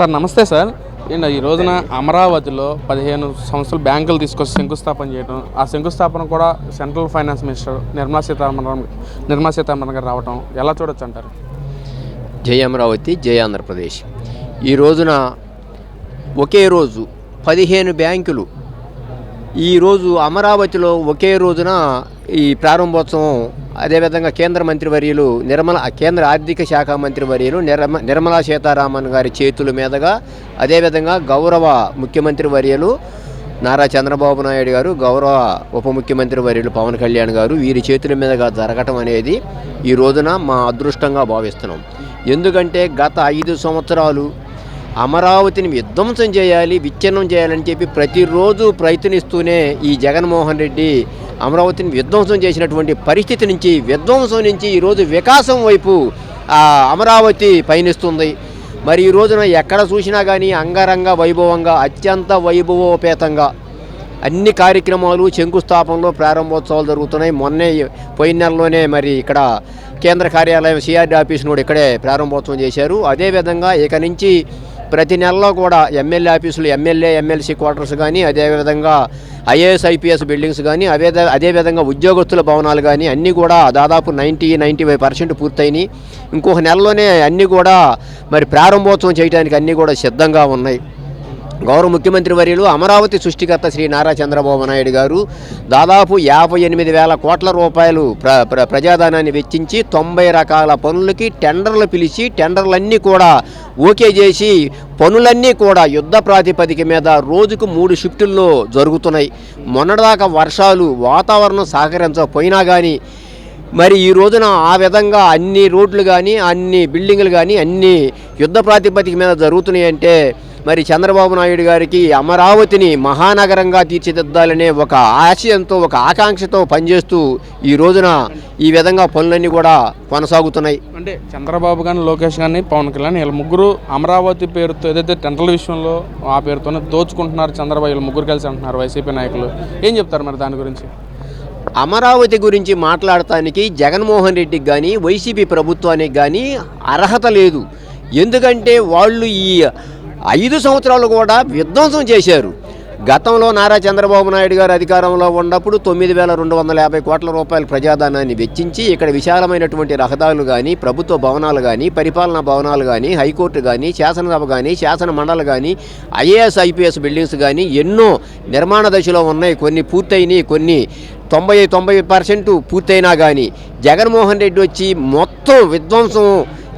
Sir నమస్తే sir. ఏంటి ఈ రోజున అమరావతిలో పదిహేను సంవత్సరాలు బ్యాంకులు తీసుకొచ్చి శంకుస్థాపన చేయడం ఆ శంకుస్థాపన కూడా central finance minister Nirmala Sitharaman Nirmala Sitharaman గారు రావడం ఎలా చూడొచ్చు అంటారు? జై అమరావతి జై ఆంధ్రప్రదేశ్. ఈ రోజున ఒకే రోజు పదిహేను బ్యాంకులు ఈరోజు అమరావతిలో ఒకే రోజున ఈ ప్రారంభోత్సవం అదేవిధంగా కేంద్ర మంత్రివర్యులు నిర్మల కేంద్ర ఆర్థిక శాఖ మంత్రివర్యులు నిర్మ నిర్మలా సీతారామన్ గారి చేతుల మీదుగా అదేవిధంగా గౌరవ ముఖ్యమంత్రి వర్యులు నారా చంద్రబాబు నాయుడు గారు గౌరవ ఉప ముఖ్యమంత్రి వర్యులు పవన్ కళ్యాణ్ గారు వీరి చేతుల మీదుగా జరగటం అనేది ఈ రోజున మా అదృష్టంగా భావిస్తున్నాం. ఎందుకంటే గత ఐదు సంవత్సరాలు అమరావతిని విధ్వంసం చేయాలి విచ్ఛిన్నం చేయాలని చెప్పి ప్రతిరోజు ప్రయత్నిస్తూనే ఈ జగన్మోహన్ రెడ్డి అమరావతిని విధ్వంసం చేసినటువంటి పరిస్థితి నుంచి విధ్వంసం నుంచి ఈరోజు వికాసం వైపు అమరావతి పయనిస్తుంది. మరి ఈ రోజున ఎక్కడ చూసినా కానీ అంగరంగ వైభవంగా అత్యంత వైభవోపేతంగా అన్ని కార్యక్రమాలు శంకుస్థాపనలో ప్రారంభోత్సవాలు జరుగుతున్నాయి. మొన్నే పోయిన నెలలోనే మరి ఇక్కడ కేంద్ర కార్యాలయం సిఆర్డీ ఆఫీస్ కూడా ఇక్కడే ప్రారంభోత్సవం చేశారు. అదేవిధంగా ఇక నుంచి ప్రతి నెలలో కూడా ఎమ్మెల్యే ఆఫీసులు ఎమ్మెల్యే ఎమ్మెల్సీ క్వార్టర్స్ కానీ అదేవిధంగా ఐఏఎస్ ఐపీఎస్ బిల్డింగ్స్ కానీ అదే అదేవిధంగా ఉద్యోగస్తుల భవనాలు కానీ అన్నీ కూడా దాదాపు నైంటీ నైంటీ ఫైవ్ పర్సెంట్ పూర్తయినాయి. ఇంకొక నెలలోనే అన్నీ కూడా మరి ప్రారంభోత్సవం చేయడానికి అన్నీ కూడా సిద్ధంగా ఉన్నాయి. గౌరవ ముఖ్యమంత్రి వర్యులు అమరావతి సృష్టికర్త శ్రీ నారా చంద్రబాబు నాయుడు గారు దాదాపు యాభై ఎనిమిది వేల కోట్ల రూపాయలు ప్ర ప్ర ప్రజాధనాన్ని వెచ్చించి తొంభై రకాల పనులకి టెండర్లు పిలిచి టెండర్లన్నీ కూడా ఓకే చేసి పనులన్నీ కూడా యుద్ధ ప్రాతిపదిక మీద రోజుకు మూడు షిఫ్టుల్లో జరుగుతున్నాయి. మొన్నటిదాకా వర్షాలు వాతావరణం సహకరించకపోయినా కానీ మరి ఈ రోజున ఆ విధంగా అన్ని రోడ్లు కానీ అన్ని బిల్డింగులు కానీ అన్ని యుద్ధ ప్రాతిపదిక మీద జరుగుతున్నాయి అంటే మరి చంద్రబాబు నాయుడు గారికి అమరావతిని మహానగరంగా తీర్చిదిద్దాలనే ఒక ఆశయంతో ఒక ఆకాంక్షతో పనిచేస్తూ ఈ రోజున ఈ విధంగా పనులన్నీ కూడా కొనసాగుతున్నాయి. అంటే చంద్రబాబు కానీ లోకేష్ కానీ పవన్ కళ్యాణ్ వీళ్ళ ముగ్గురు అమరావతి పేరుతో ఏదైతే టెంటల్ విషయంలో ఆ పేరుతోనే దోచుకుంటున్నారు చంద్రబాబు వీళ్ళు ముగ్గురు కలిసి అంటున్నారు వైసీపీ నాయకులు. ఏం చెప్తారు మరి దాని గురించి? అమరావతి గురించి మాట్లాడటానికి జగన్మోహన్ రెడ్డికి కానీ వైసీపీ ప్రభుత్వానికి కానీ అర్హత లేదు. ఎందుకంటే వాళ్ళు ఈ ఐదు సంవత్సరాలు కూడా విధ్వంసం చేశారు. గతంలో నారా చంద్రబాబు నాయుడు గారు అధికారంలో ఉన్నప్పుడు తొమ్మిది వేల రెండు వందల యాభై కోట్ల రూపాయల ప్రజాధనాన్ని వెచ్చించి ఇక్కడ విశాలమైనటువంటి రహదారులు కానీ ప్రభుత్వ భవనాలు కానీ పరిపాలనా భవనాలు కానీ హైకోర్టు కానీ శాసనసభ కానీ శాసన మండలి కానీ ఐఏఎస్ ఐపీఎస్ బిల్డింగ్స్ కానీ ఎన్నో నిర్మాణ దశలో ఉన్నాయి. కొన్ని పూర్తయినాయి కొన్ని తొంభై తొంభై పర్సెంట్ పూర్తయినా కానీ జగన్మోహన్ రెడ్డి వచ్చి మొత్తం విధ్వంసం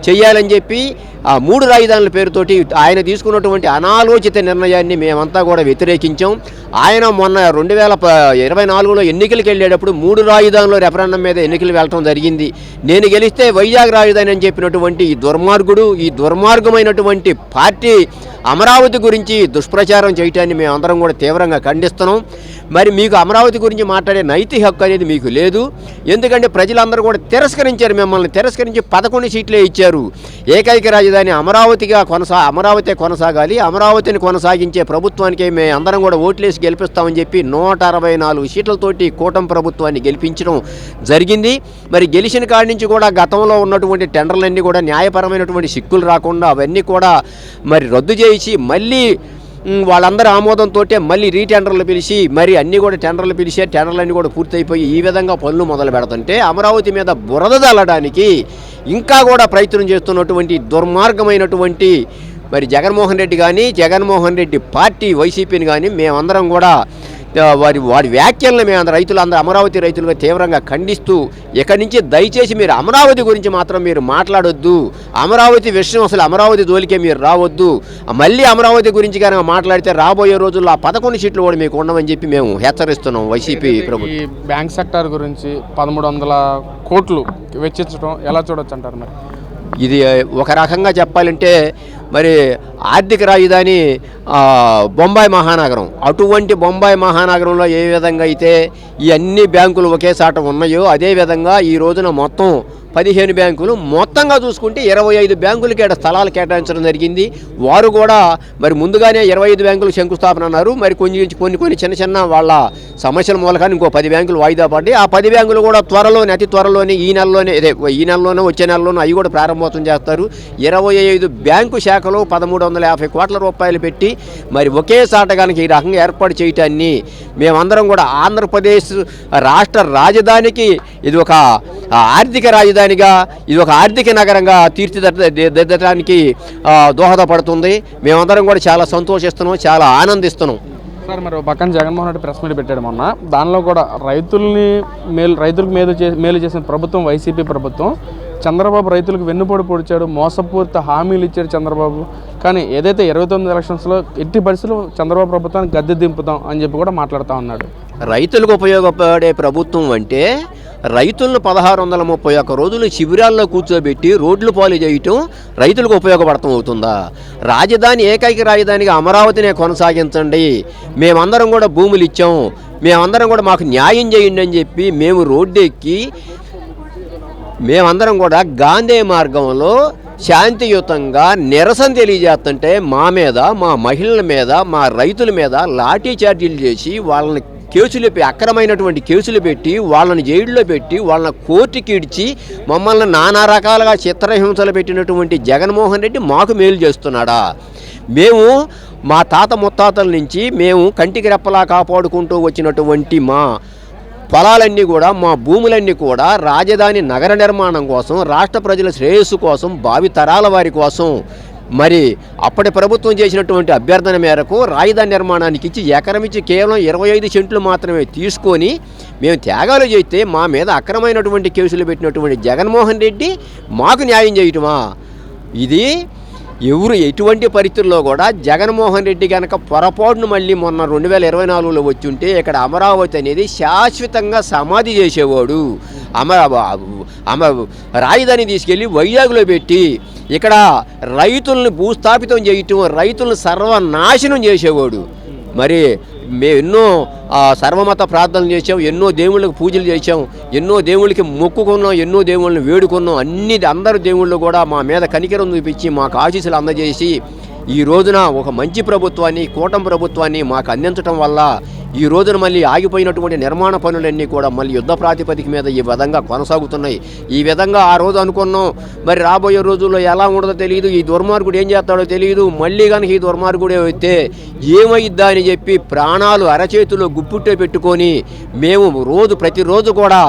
చేయాలని చెప్పి ఆ మూడు రాజధానుల పేరుతోటి ఆయన తీసుకున్నటువంటి అనాలోచిత నిర్ణయాన్ని మేమంతా కూడా వ్యతిరేకించాం. ఆయన మొన్న రెండు వేల ఇరవై నాలుగులో ఎన్నికలకు వెళ్ళేటప్పుడు మూడు రాజధానుల రెఫరెండం మీద ఎన్నికలు వెళ్ళటం జరిగింది. నేను గెలిస్తే వైజాగ్ రాజధాని అని చెప్పినటువంటి ఈ దుర్మార్గుడు ఈ దుర్మార్గమైనటువంటి పార్టీ అమరావతి గురించి దుష్ప్రచారం చేయటాన్ని మేమందరం కూడా తీవ్రంగా ఖండిస్తున్నాం. మరి మీకు అమరావతి గురించి మాట్లాడే నైతిక హక్కు అనేది మీకు లేదు. ఎందుకంటే ప్రజలందరూ కూడా తిరస్కరించారు మిమ్మల్ని తిరస్కరించి పదకొండు సీట్లే ఇచ్చారు. ఏకైక రాజధాని అమరావతిగా కొనసా అమరావతి కొనసాగాలి అమరావతిని కొనసాగించే ప్రభుత్వానికి మేము అందరం కూడా ఓట్లేసి గెలిపిస్తామని చెప్పి నూట అరవై నాలుగు సీట్లతోటి కూటమి ప్రభుత్వాన్ని గెలిపించడం జరిగింది. మరి గెలిచిన కాడి నుంచి కూడా గతంలో ఉన్నటువంటి టెండర్లన్నీ కూడా న్యాయపరమైనటువంటి సిక్కులు రాకుండా అవన్నీ కూడా మరి రద్దు చేసి మళ్ళీ వాళ్ళందరూ వాళ్ళందరి ఆమోదంతో మళ్ళీ రీటెండర్లు పిలిచి మరి అన్నీ కూడా టెండర్లు పిలిచే టెండర్లన్నీ కూడా పూర్తయిపోయి ఈ విధంగా పనులు మొదలు పెడుతుంటే అమరావతి మీద బురద చల్లడానికి ఇంకా కూడా ప్రయత్నం చేస్తున్నటువంటి దుర్మార్గమైనటువంటి మరి జగన్మోహన్ రెడ్డి కానీ జగన్మోహన్ రెడ్డి పార్టీ వైసీపీని కానీ మేమందరం కూడా వారి వారి వ్యాఖ్యలను మేము అందరం రైతులందరూ అమరావతి రైతులుగా తీవ్రంగా ఖండిస్తూ ఇక్కడి నుంచి దయచేసి మీరు అమరావతి గురించి మాత్రం మీరు మాట్లాడొద్దు. అమరావతి విషయం అసలు అమరావతి జోలికే మీరు రావద్దు. మళ్ళీ అమరావతి గురించి కనుక మాట్లాడితే రాబోయే రోజుల్లో ఆ పదకొండు సీట్లు కూడా మీకు ఉండమని చెప్పి మేము హెచ్చరిస్తున్నాం వైసీపీ ప్రభుత్వం ఈ బ్యాంక్ సెక్టార్ గురించి పదమూడు వందల కోట్లు వెచ్చించడం ఎలా చూడొచ్చు అంటారు మరి? ఇది ఒక రకంగా చెప్పాలంటే మరి ఆర్థిక రాజధాని బొంబాయి మహానగరం. అటువంటి బొంబాయి మహానగరంలో ఏ విధంగా అయితే ఈ అన్ని బ్యాంకులు ఒకే చాట ఉన్నాయో అదే విధంగా ఈ రోజున మొత్తం పదిహేను బ్యాంకులు. మొత్తంగా చూసుకుంటే ఇరవై ఐదు బ్యాంకులకి ఇక్కడ స్థలాలు కేటాయించడం జరిగింది. వారు కూడా మరి ముందుగానే ఇరవై ఐదు బ్యాంకులు శంకుస్థాపన అన్నారు. మరి కొన్ని కొన్ని కొన్ని చిన్న చిన్న వాళ్ళ సమస్యల మూలకాన్ని ఇంకో పది బ్యాంకులు వాయిదా పడి ఆ పది బ్యాంకులు కూడా త్వరలోనే అతి త్వరలోనే ఈ నెలలోనే ఇదే ఈ నెలలోనే వచ్చే నెలలోనే అవి కూడా ప్రారంభోత్సవం చేస్తారు. ఇరవై ఐదు బ్యాంకు శాఖలు పదమూడు వందల యాభై కోట్ల రూపాయలు పెట్టి మరి ఒకే సాటగానికి ఈ రకంగా ఏర్పాటు చేయటాన్ని మేమందరం కూడా ఆంధ్రప్రదేశ్ రాష్ట్ర రాజధానికి ఇది ఒక ఆర్థిక రాజధాని రాజధానిగా ఇది ఒక ఆర్థిక నగరంగా తీర్చిదిద్దడానికి దోహదపడుతుంది. మేమందరం కూడా చాలా సంతోషిస్తున్నాం చాలా ఆనందిస్తున్నాం. సార్ మరి పక్కన జగన్మోహన్ రెడ్డి ప్రెస్ మీట్ పెట్టాడు మొన్న. దానిలో కూడా రైతుల్ని మేలు రైతులకు మేలు చే మేలు చేసిన ప్రభుత్వం వైసీపీ ప్రభుత్వం. చంద్రబాబు రైతులకు వెన్నుపోటు పొడిచాడు మోసపూరిత హామీలు ఇచ్చాడు చంద్రబాబు. కానీ ఏదైతే ఇరవై తొమ్మిది ఎలక్షన్స్లో ఎట్టి పరిస్థితుల్లో చంద్రబాబు ప్రభుత్వాన్ని గద్దె దింపుతాం అని చెప్పి కూడా మాట్లాడుతూ ఉన్నాడు. రైతులకు ఉపయోగపడే ప్రభుత్వం అంటే రైతులను పదహారు వందల ముప్పై ఒక్క రోజులు శిబిరాల్లో కూర్చోబెట్టి రోడ్లు పాలు చేయటం రైతులకు ఉపయోగపడటం అవుతుందా? రాజధాని ఏకైక రాజధానిగా అమరావతినే కొనసాగించండి. మేమందరం కూడా భూములు ఇచ్చాం. మేమందరం కూడా మాకు న్యాయం చేయండి అని చెప్పి మేము రోడ్డు ఎక్కి మేమందరం కూడా గాంధీ మార్గంలో శాంతియుతంగా నిరసన తెలియజేస్తుంటే మా మీద మా మహిళల మీద మా రైతుల మీద లాఠీ చార్జీలు చేసి వాళ్ళని కేసులు అక్రమైనటువంటి కేసులు పెట్టి వాళ్ళని జైల్లో పెట్టి వాళ్ళని కోర్టుకి ఇడిచి మమ్మల్ని నానా రకాలుగా చిత్రహింసలు పెట్టినటువంటి జగన్మోహన్ రెడ్డి మాకు మేలు చేస్తున్నాడా? మేము మా తాత ముత్తాతల నుంచి మేము కంటికి రెప్పలా కాపాడుకుంటూ వచ్చినటువంటి మా పొలాలన్నీ కూడా మా భూములన్నీ కూడా రాజధాని నగర నిర్మాణం కోసం రాష్ట్ర ప్రజల శ్రేయస్సు కోసం భావి తరాల వారి కోసం మరి అప్పటి ప్రభుత్వం చేసినటువంటి అభ్యర్థన మేరకు రాజధాని నిర్మాణానికి ఇచ్చి ఎకరం ఇచ్చి కేవలం ఇరవై ఐదు సెంట్లు మాత్రమే తీసుకొని మేము త్యాగాలు చేస్తే మా మీద అక్రమైనటువంటి కేసులు పెట్టినటువంటి జగన్మోహన్ రెడ్డి మాకు న్యాయం చేయటమా? ఇది ఎవరు ఎటువంటి పరిస్థితుల్లో కూడా జగన్మోహన్ రెడ్డి కనుక పొరపాటును మళ్ళీ మొన్న రెండు వేల ఇరవై నాలుగులో వచ్చి ఉంటే ఇక్కడ అమరావతి అనేది శాశ్వతంగా సమాధి చేసేవాడు. అమ అమ రాజధాని తీసుకెళ్ళి వైజాగ్లో పెట్టి ఇక్కడ రైతుల్ని భూస్థాపితం చేయటం రైతులను సర్వనాశనం చేసేవాడు. మరి మేము ఎన్నో సర్వమత ప్రార్థనలు చేసాం ఎన్నో దేవుళ్ళకి పూజలు చేసాం ఎన్నో దేవుళ్ళకి మొక్కుకున్నాం ఎన్నో దేవుళ్ళని వేడుకున్నాం అన్ని అందరు దేవుళ్ళు కూడా మా మీద కనికరం చూపించి మాకు ఆశీస్సులు అందజేసి ఈ రోజున ఒక మంచి ప్రభుత్వాన్ని కూటమి ప్రభుత్వాన్ని మాకు అందించడం వల్ల ఈ రోజున మళ్ళీ ఆగిపోయినటువంటి నిర్మాణ పనులన్నీ కూడా మళ్ళీ యుద్ధ ప్రాతిపదిక మీద ఈ విధంగా కొనసాగుతున్నాయి. ఈ విధంగా ఆ రోజు అనుకున్నాం మరి రాబోయే రోజుల్లో ఎలా ఉండదో తెలియదు ఈ దుర్మార్గుడు ఏం చేస్తాడో తెలియదు మళ్ళీ కనుక ఈ దుర్మార్గుడే అయితే ఏమైద్దా అని చెప్పి ప్రాణాలు అరచేతిలో గుప్పుట్టే పెట్టుకొని మేము రోజు ప్రతిరోజు కూడా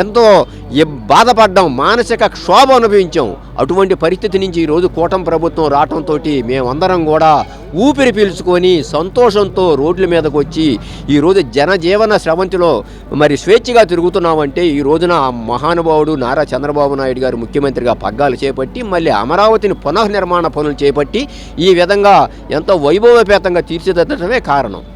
ఎంతో బాధపడ్డాం మానసిక క్షోభ అనుభవించాం. అటువంటి పరిస్థితి నుంచి ఈరోజు కూటమి ప్రభుత్వం రావటంతో మేమందరం కూడా ఊపిరి పీల్చుకొని సంతోషంతో రోడ్ల మీదకు వచ్చి ఈరోజు జనజీవన స్రవంతిలో మరి స్వేచ్ఛగా తిరుగుతున్నామంటే ఈ రోజున ఆ మహానుభావుడు నారా చంద్రబాబు నాయుడు గారు ముఖ్యమంత్రిగా పగ్గాలు చేపట్టి మళ్ళీ అమరావతిని పునర్నిర్మాణ పనులు చేపట్టి ఈ విధంగా ఎంతో వైభవపేతంగా తీర్చిదిద్దటమే కారణం.